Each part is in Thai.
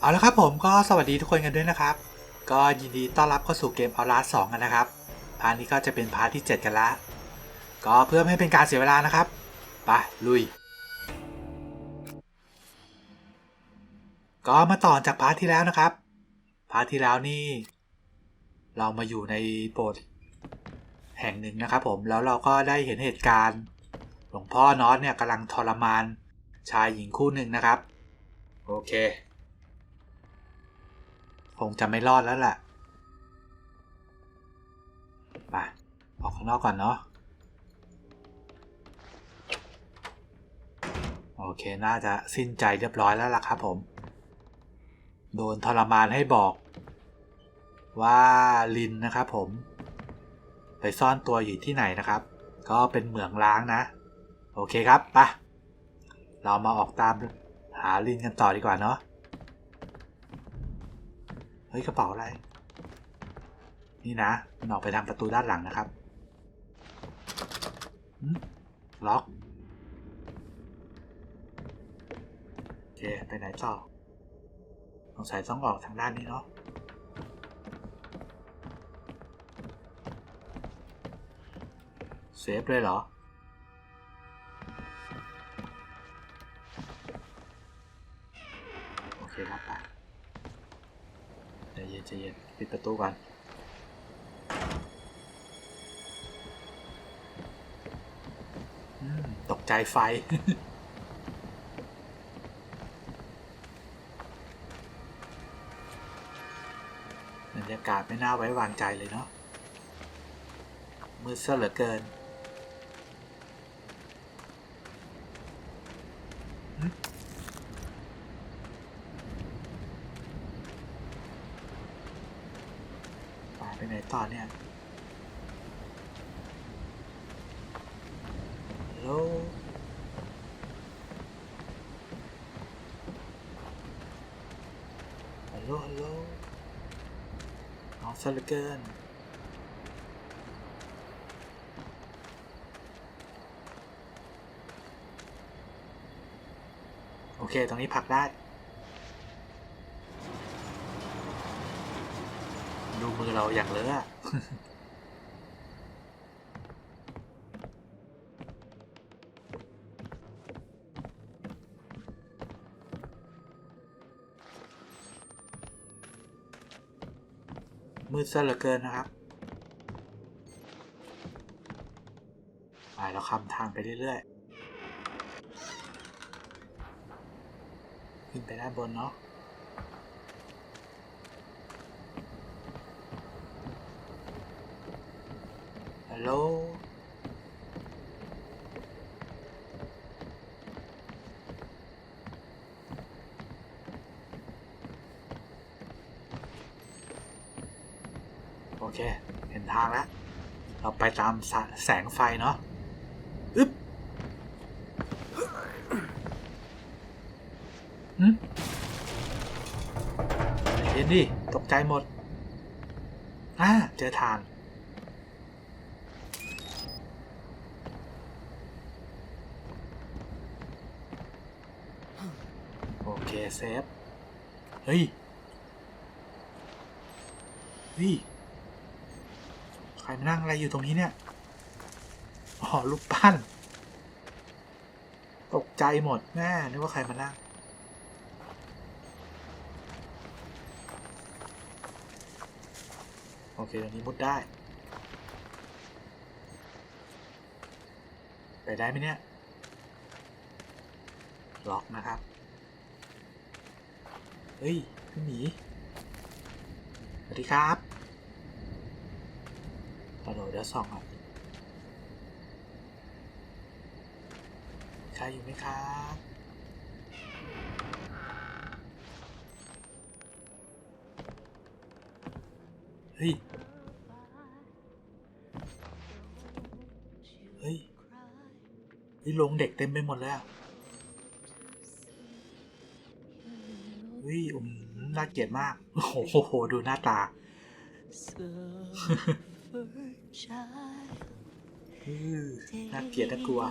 เอาละครับผมก็สวัสดีทุกคนกันด้วยนะครับ ก็ยินดีต้อนรับเข้าสู่เกม Outlast 2กันนะครับ พาร์ทนี้ก็จะเป็นพาร์ทที่ 7 กันละ ก็เพื่อไม่ให้เป็นการเสียเวลานะครับ ไปลุย ก็มาต่อจากพาร์ทที่แล้วนะครับ พาร์ทที่แล้วนี่ เรามาอยู่ในโบสถ์แห่งหนึ่งนะครับผม แล้วเราก็ได้เห็นเหตุการณ์ หลวงพ่อนอสเนี่ยกำลังทรมานชายหญิงคู่หนึ่งนะครับ โอเค คงจะไม่รอดแล้วแหละไปออกข้างนอกก่อนเนาะโอเค น่าจะสิ้นใจเรียบร้อยแล้วล่ะครับผม โดนทรมานให้บอกว่าลินนะครับผม ไปซ่อนตัวอยู่ที่ไหนนะครับ ก็เป็นเหมืองล้างนะ โอเคครับไปะเรามาออกตามหาลินกันต่อดีกว่าเนาะ เฮ้ยกระเป๋าอะไร นี่นะมันออกไปทางประตูด้านหลังนะครับล็อกโอเคไปไหนต่อสงสัยต้องออกทางด้านนี้เนาะเซฟเลยเหรอโอเคครับไป ใจเย็นใจเย็นปิดประตูก่อนตกใจไฟ บรรยากาศไม่น่าไว้วางใจเลยเนาะมืดซะเหลือเกินหึป่าไปไหน ต่อเนี่ยฮัลโหลฮัลโหลฮัลโหลเอาซะเหลือเกินโอเค ตรงนี้ผักได้ ดูมื อเราอย่างเลอะอะมืดซะเหลือเกินนะครับไปเราคำทางไปเรื่อยๆ ขึ้นไปด้านบนเนาะ ฮัลโหล โอเค เห็นทางแล้ว เราไปตามแสงไฟเนาะอึ๊บหึเห็นดิ ตกใจหมด อ่า เจอทางโอเคเซฟ เฮ้ย เฮ้ย รมานั่งอะไรอยู่ตรงนี้เนี่ยอ๋อลูกปั้น ตกใจหมดแม่นึกว่าใครมานั่ง โอเคตรงนี้มุดได้ ไปได้ไหมเนี่ย ล็อกนะครับ เฮ้ยพี่หมี สวัสดีครับ ฮัลโหเดี๋ยวส่องอะใครอยู่ไหมครับเฮ้ย เฮ้ยเฮ้ยลงเด็กเต็มไปหมดเลยอะเฮ้ยอืมน่าเกลียดมาก โอ้โห ดูหน้าตา น่าเกลียดน่ากลัว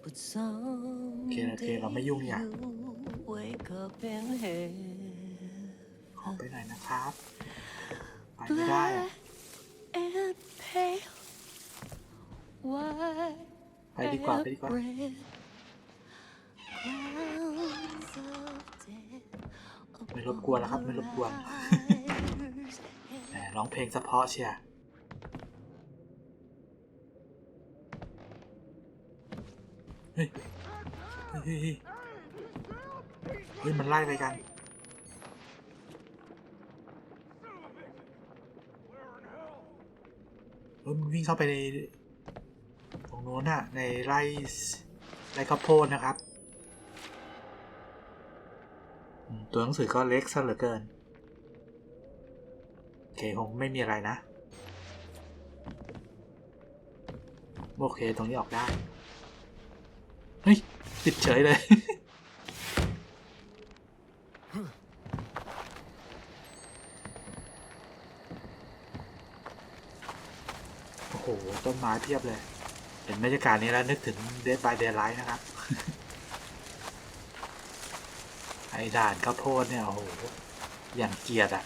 โอเคโอเคเราไม่ยุ่งเนี่ย wake up in hell. ขอไปหน่อยนะครับ ไปไม่ได้ ไปดีกว่า ไปดีกว่าไม่รบกวนแล้วครับ ไม่รบกวน ร้องเพลงเฉพาะเชียร์เฮ้ยเฮ้ย เฮ้ย เฮ้ย มันไล่ไปกัน เฮ้ย มันวิ่งเข้าไปใน ตรงโน้นน่ะ ในไร่ไร่ข้าวโพดนะครับ ตัวหนังสือก็เล็กซะเหลือเกิน คคงไม่มีอะไรนะ โอเค ตรงนี้ออกได้ เฮ้ย ติดเฉยเลย โอ้โห ต้นไม้เพียบเลย เห็นบรรยากาศนี้แล้วนึกถึง Dead by Daylight นะครับ ไอ้ด่านข้าวโพดเนี่ย โอ้โห อย่างเกียดอะ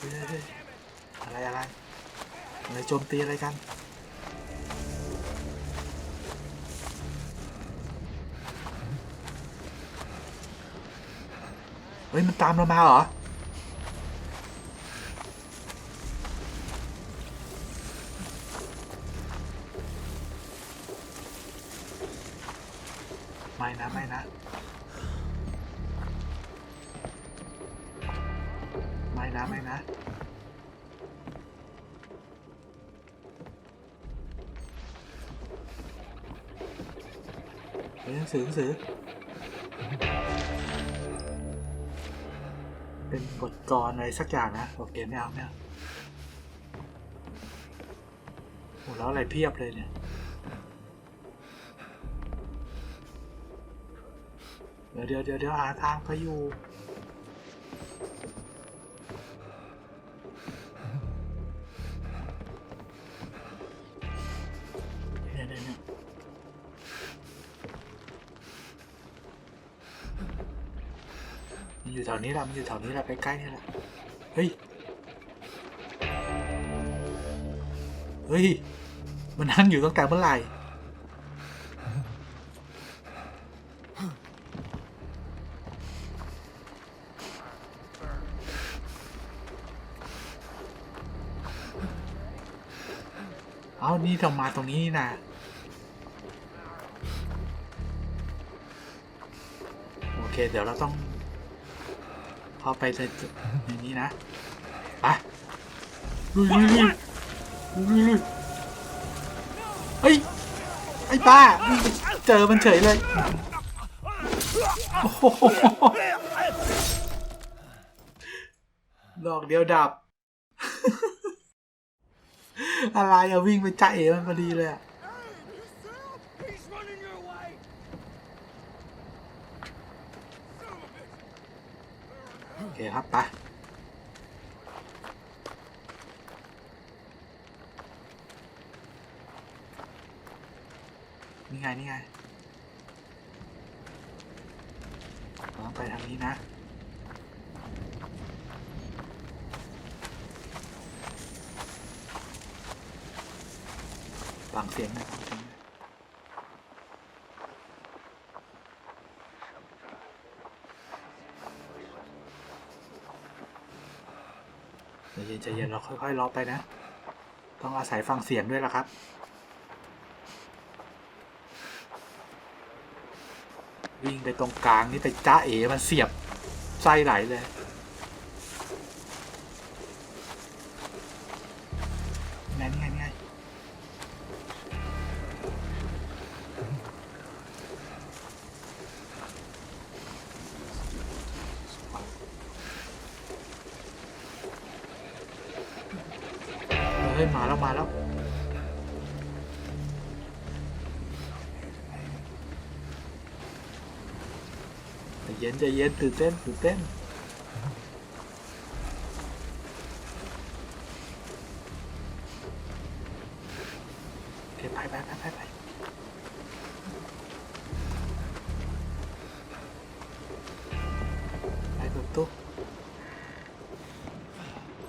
เฮ้ยเฮ้ยอะไรอะไรอะไรโจมตีอะไรกันเฮ้ย มันตามเรามาเหรอ ไม่นะ ไม่นะ นะไม่นะเฮ้ยหนังสือหนังสือ เป็นบทกรอะไรสักอย่างนะโอเคไม่เอาไม่เอาโหแล้วอะไรเพียบเลยเนี่ยเดี๋ยวเดี๋ยวเดี๋ยวหาทางไปอยู่ มันอยู่แถวนี้แหละมันอยู่แถวนี้แหละใกล้ๆนี่แหละเฮ้ยเฮ้ยมันนั่งอยู่ตั้งแต่เมื่อไหร่เอานี่เรามาตรงนี้นี่นะโอเค เดี๋ยวเราต้อง เข้าไปในอย่างนี้นะไปลุยลุยลุยลุยลุยลุยเฮ้ยไอ้ป้าเจอมันเฉยเลยหดอกเดียวดับ อะไรอะวิ่งไปจ่าเอ๋มันพอดีเลยอะ เคครับไปนี่ไง นี่ไงต้องไปทางนี้นะ ฟังเสียงนะฟัง เสียงหน่อยใจเย็นใจเย็นเราค่อยๆล็อไปนะ ต้องอาศัยฟังเสียงด้วยล่ะครับ วิ่งไปตรงกลางนี่ไปจ้าเอ๋มันเสียบไส้ไหลเลย เย็นใจเย็นตื่นเต้นตื่นเต้นเก็บไปไปไปไปไปไปเปิดตู้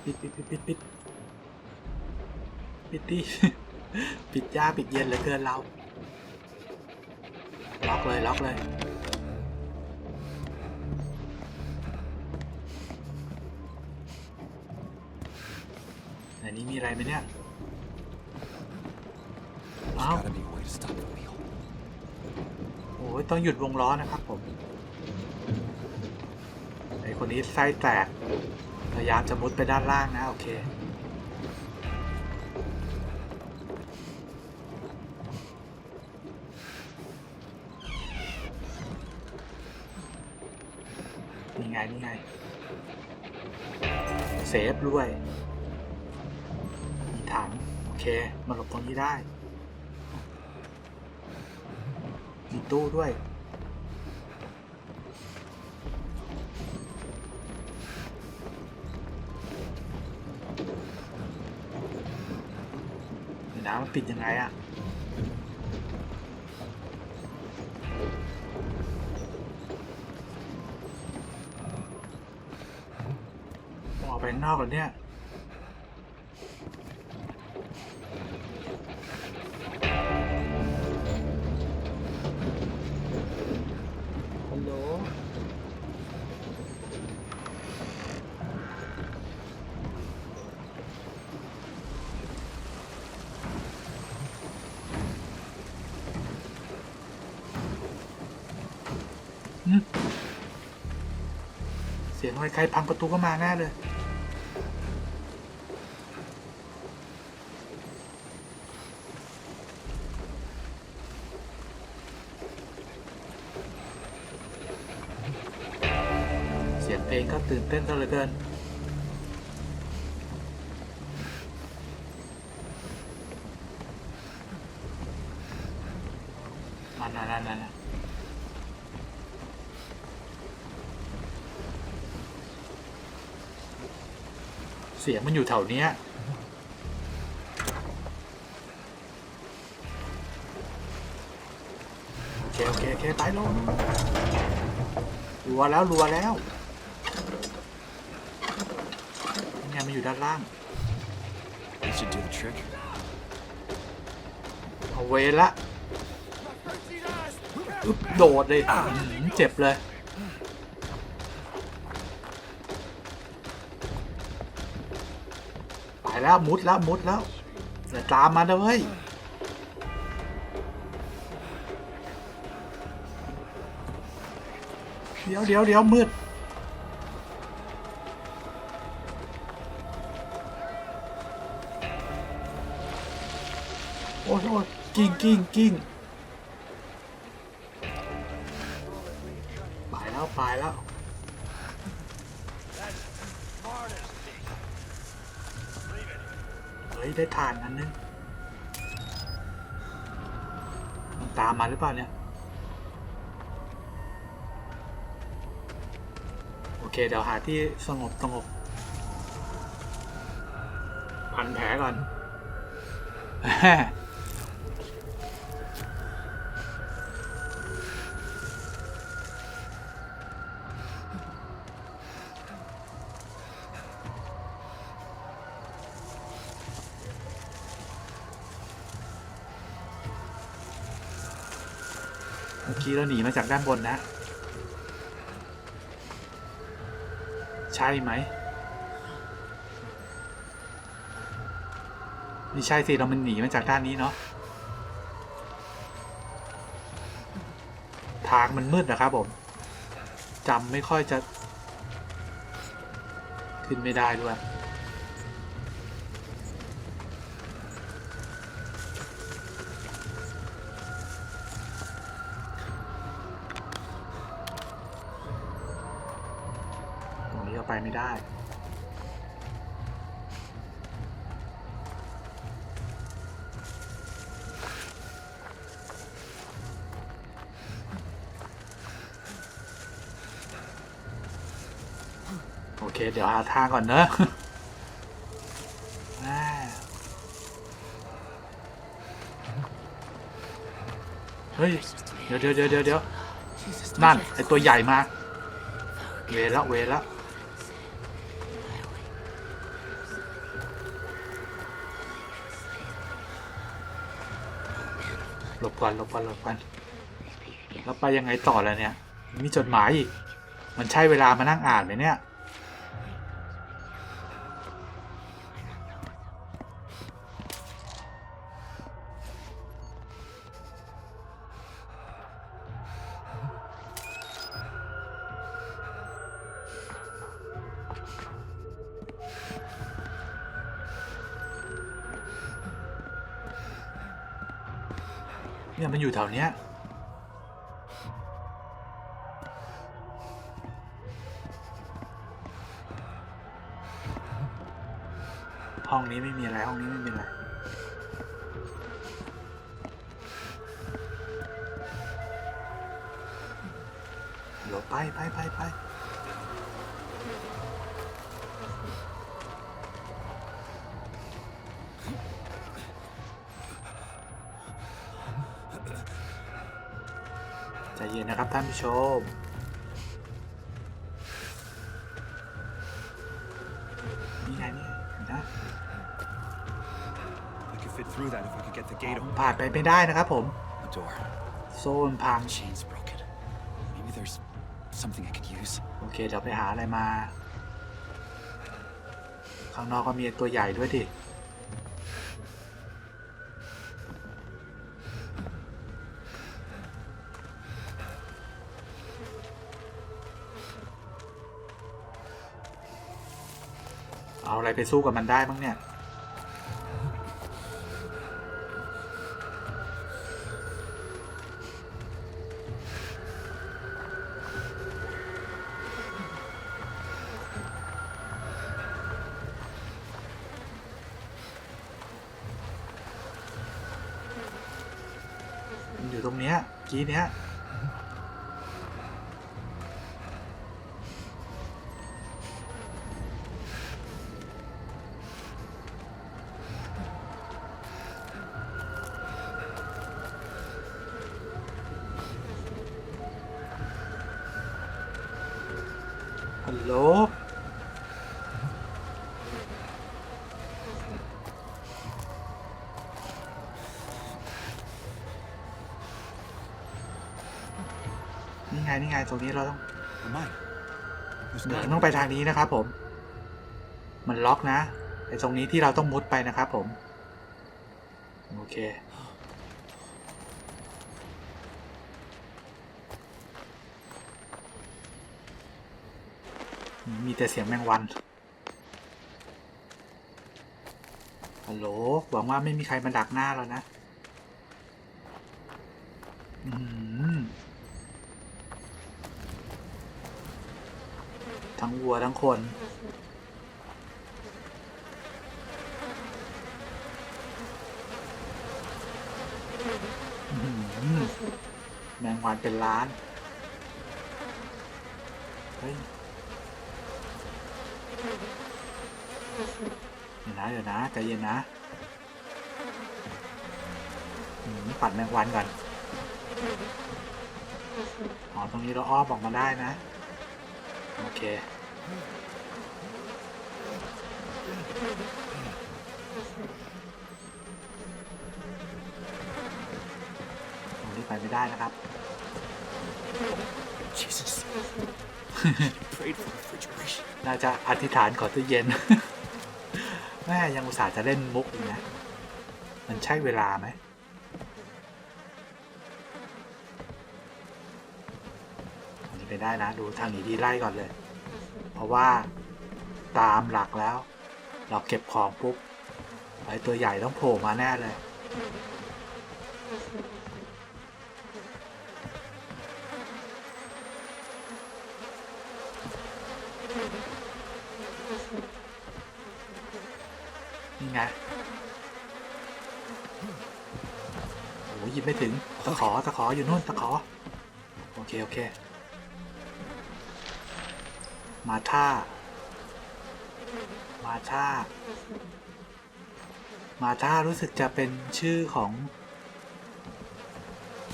ปิดปิดปิดปิดปิดปิดดิปิดยาปิดเย็นเหลือเกินเรา ล็อกเลยล็อกเลย อ้าว gotta be a way to stop the wheel. โอ้ยต้องหยุดวงล้อนะครับผมไอคนนี้ไส้แตกพยายามจะมุดไปด้านล่างนะโอเคนี่ไงนี่ไงเซฟด้วยมีถังโอเคมาหลบตรงนี้ได้ มี ตู้ด้วยเดี๋ยวนะมันปิดยังไงอะออกไปนอกเหรอเนี่ย ไรใครพังประตูก็มาแน่เลย เสียงเพลงก็ตื่นเต้นซะเหลือเกินนั่นนั่นนั่นนั่น เสียงมันอยู่แถวเนี้ยโอเค โอเค โอเค ไปลงรัวแล้วรัวแล้วนี่ไงมันอยู่ด้านล่าง This should do the trick. เอาเวละอึ๊บโดดเลยอื้อหือเจ็บเลย แล้วมุดแล้วมุดแล้วเดี๋ยวตามมาเลยเดี๋ยวเดี๋ยวเดี๋ยวมืดโอ้ยโอ้ยกิ้งกิ้งกิ้ง ตามมาหรือเปล่าเนี่ย โอเค เดี๋ยวหาที่สงบสงบพันแผลก่อน กี้เราหนีมาจากด้านบนนะ ใช่ไหมไม่ใช่สิเรามันหนีมาจากด้านนี้เนาะทางมันมืดนะครับผมจำไม่ค่อยจะ ขึ้นไม่ได้ด้วย ไปไม่ได้ โอเค เดี๋ยวหาทางก่อนเนอะอ่าเฮ้ย เดี๋ยวเดี๋ยวเดี๋ยวเดี๋ยวเดี๋ยว Jesus, นั่น ไอตัวใหญ่มา เวรละเวรละ ก่อนหลบก่อนหลบก่อนแล้วไปยังไงต่อแล้วเนี่ย มีจดหมายอีก มันใช่เวลามานั่งอ่านไหมเนี่ย เนี่ยมันอยู่แถวเนี้ยห้องนี้ไม่มีอะไร ห้องนี้ไม่มีอะไรเดี๋ยวไปไปไปไป นนะครับท่านผู้ชม นี่ไงนี่เห็นนะ I could fit through that if I could get the gate ผม open. ผ่านไปไม่ได้นะครับผม The door. โซนพัง Chain's broken. Maybe there's something I could use. โอเคเดี๋ยวไปหาอะไรมา ข้างนอกก็มีตัวใหญ่ด้วยดิ ไรไปสู้กับมันได้บ้างเนี่ย มันอยู่ตรงเนี้ยกี้เนี้ย ไงนี่ไงตรงนี้เราต้อง Am I? There's เดี๋ยว no ต้องไปทางนี้นะครับผม มันล็อกนะไอ้ตรงนี้ที่เราต้องมุดไปนะครับผม โอเคมีแต่เสียงแมงวันฮัลโหลหวังว่าไม่มีใครมาดักหน้าเรานะ อืม ทั้งวัวทั้งคนอื้อหือแมงวันเป็นล้าน เฮ้ยเดี๋ยวนะเดี๋ยวนะใจเย็นนะอืมปัดแมงวันก่อนอ๋อตรงนี้เราอ้อมออกมาได้นะ โอเค ตรงนี้ไปไม่ได้นะครับ Jesus. Prayed for refrigeration. น่าจะอธิษฐานขอตู้เย็น แม่ยังอุตส่าห์จะเล่นมุกอีกนะ มันใช่เวลาไหม อันนี้ไปได้นะ ดูทางหนีดีไล่ก่อนเลยเพ ราะว่าตามหลักแล้ว เราเก็บของปุ๊บไอตัวใหญ่ต้องโผล่มาแน่เลย นี่ไงโอ้ยยิบไม่ถึง ตะขอ ตะขออยู่นู่น ตะขอ โอเค โอเค มาท่า มาท่า มาท่ารู้สึกจะเป็นชื่อของ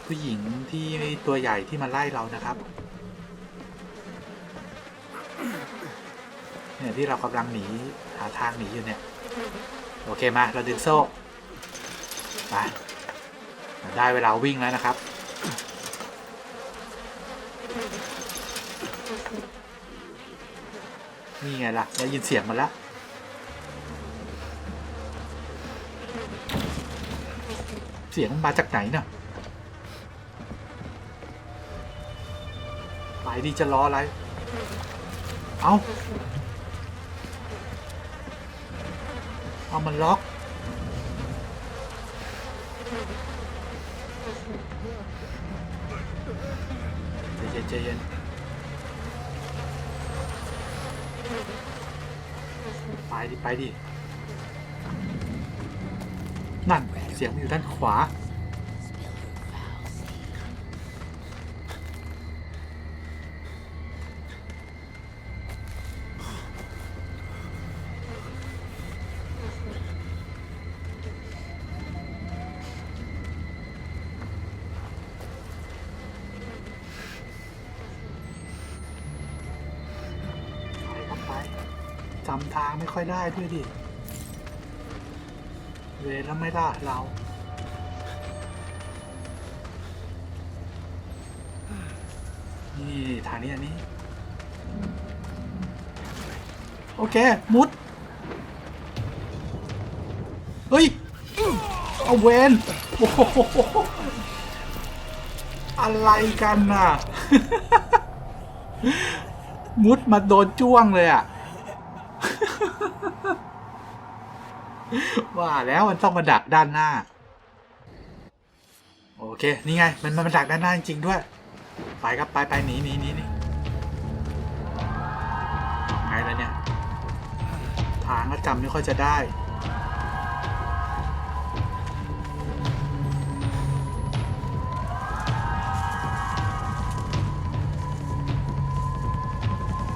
ผู้หญิงที่ตัวใหญ่ที่มาไล่เรานะครับ เนี่ยที่เรากำลังหนีหาทางหนีอยู่เนี่ย โอเคมาเราดึงโซ่ไปไปได้เวลาวิ่งแล้วนะครับ นี่ไงล่ะได้ยินเสียงมันแล้วเสียงมันมาจากไหนเนี่ยไปดีจะรออะไร เอาเอามันล็อกใจเย็นใจเย็นไป ดิไปดินั่นเสียงอยู่ด้านขวา ค่อยได้ด้วยดิเวแล้วไม่ได้เรานี่ทางนี้อันนี้ โอเค มุด เฮ้ย เอาเวนโอ้โหอะไรกันน่ะ มุดมาโดนจ้วงเลยอะ ว่าแล้วมันต้องมาดักด้านหน้า โอเค นี่ไง มันมันมาดักด้านหน้าจริงๆด้วย ไปครับไปไปหนีหนีหนีหนีไงแล้วเนี่ย ทางก็จำไม่ค่อยจะได้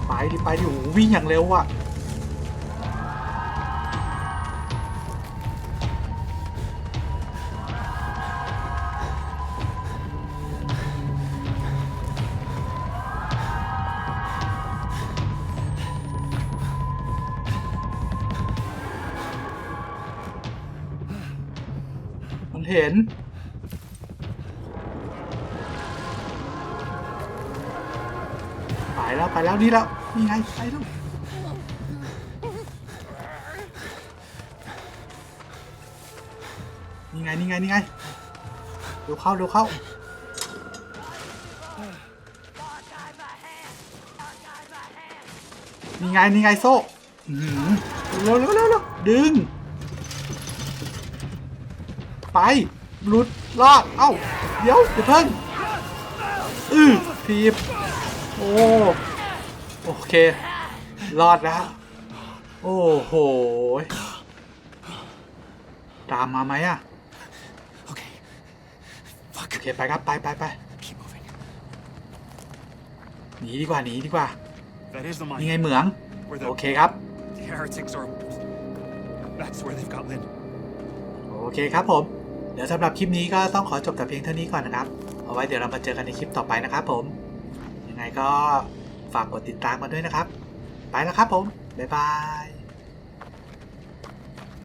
ไปดิไปดิโอ้วิ่งอย่างเร็วอะ เห็น ไปแล้วไปแล้วนี่แล้วนี่ไงไปแล้วนี่ไงนี่ไงนี่ไงเร็วเข้าเร็วเข้านี่ไงนี่ไงโซ่อื้อหือร็วเร็วเร็วเร็วดึง ไปหลุดรอด เอ้า เดี๋ยวเดี๋ยวเพิ่งอือทีบโอ้ โอเค รอดแล้ว โอ้โห ตามมาไหมอะ Okay. Fuck. โอเค ไปครับ ไปไปไป Keep moving. หนีดีกว่าหนีดีกว่า That is the นี่ mine. ไงเหมือง Where the โอเคครับ heretics are. That's where they've got Lynn. โอเคครับผม เดี๋ยวสำหรับคลิปนี้ก็ต้องขอจบแต่เพียงเท่านี้ก่อนนะครับ เอาไว้เดี๋ยวเรามาเจอกันในคลิปต่อไปนะครับผม ยังไงก็ฝากกดติดตามมาด้วยนะครับ ไปแล้วครับผม บ๊ายบาย